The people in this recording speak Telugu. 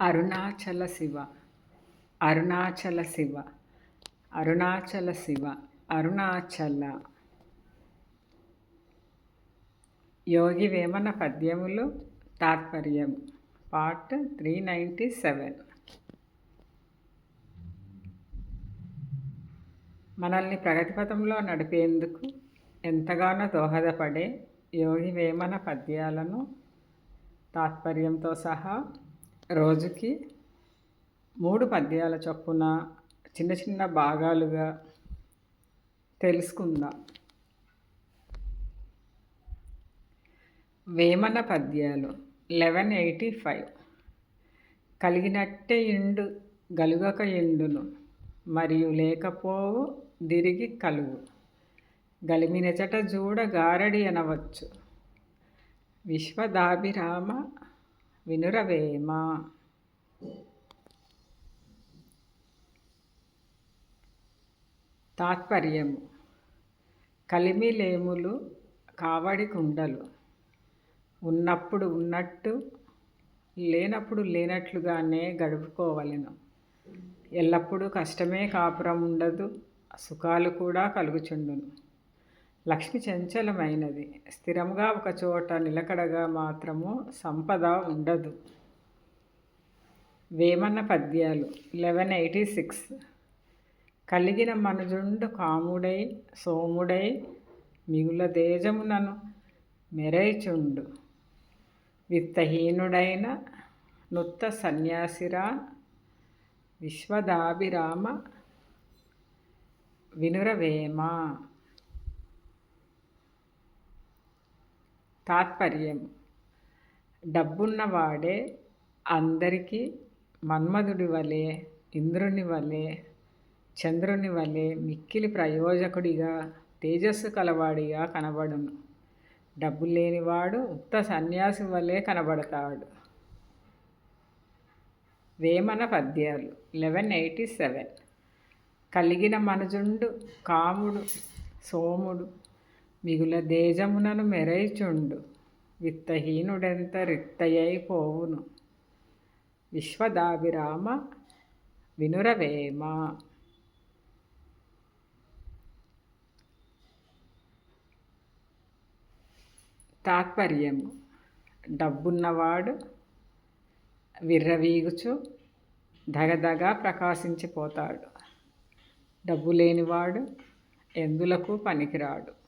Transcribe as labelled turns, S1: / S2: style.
S1: అరుణాచల శివ. అరుణాచల శివ. అరుణాచల శివ. అరుణాచల. యోగి వేమన పద్యములు తాత్పర్యం. Part three ninety seven. మనల్ని ప్రగతిపథంలో నడిపేందుకు ఎంతగానో దోహదపడే యోగి వేమన పద్యాలను తాత్పర్యంతో సహా రోజుకి మూడు పద్యాల చొప్పున చిన్న చిన్న భాగాలుగా తెలుసుకుందాం. వేమన పద్యాలు లెవెన్ ఎయిటీ ఫైవ్. కలిగినట్టే ఇండు గలుగక ఎండును మరియు లేకపోవు దిరిగి కలుగు గలిమినచట జూడ గారడి అనవచ్చు. విశ్వదాభిరామ వినురవేమ తాత్పర్యము. కలిమిలేములు కావడి కుండలు. ఉన్నప్పుడు ఉన్నట్టు లేనప్పుడు లేనట్లుగానే గడుపుకోవలను. ఎల్లప్పుడూ కష్టమే కాపురం ఉండదు సుఖాలు కూడా కలుగుచుండును. లక్ష్మి చంచలమైనది. స్థిరంగా ఒక చోట నిలకడగా మాత్రము సంపద ఉండదు. వేమన్న పద్యాలు. Eleven eighty six. కలిగిన మనుజుండు కాముడై సోముడై మిగుల దేజమునను మెరైచుండు విత్తహీనుడైన నుత్త సన్యాసిరా విశ్వదాభిరామ వినురవేమ. తాత్పర్యం డబ్బున్నవాడే అందరికీ మన్మధుడి వలె ఇంద్రుని వలె చంద్రుని వలె మిక్కిలి ప్రయోజకుడిగా తేజస్సు కలవాడిగా కనబడును. డబ్బు లేనివాడు ఉత్త సన్యాసి వలె కనబడతాడు. వేమన పద్యాలు లెవెన్ ఎయిటీ సెవెన్. కలిగిన మనుజుండు కాముడు సోముడు మిగుల దేజమునను మెరైచుండు. విత్తహీనుడెంత రిత్తయైపోవును? విశ్వదాభిరామ వినురవేమ. తాత్పర్యము. డబ్బున్నవాడు విర్రవీగుచు దగదగా ప్రకాశించిపోతాడు. డబ్బు లేనివాడు ఎందులకు పనికిరాడు?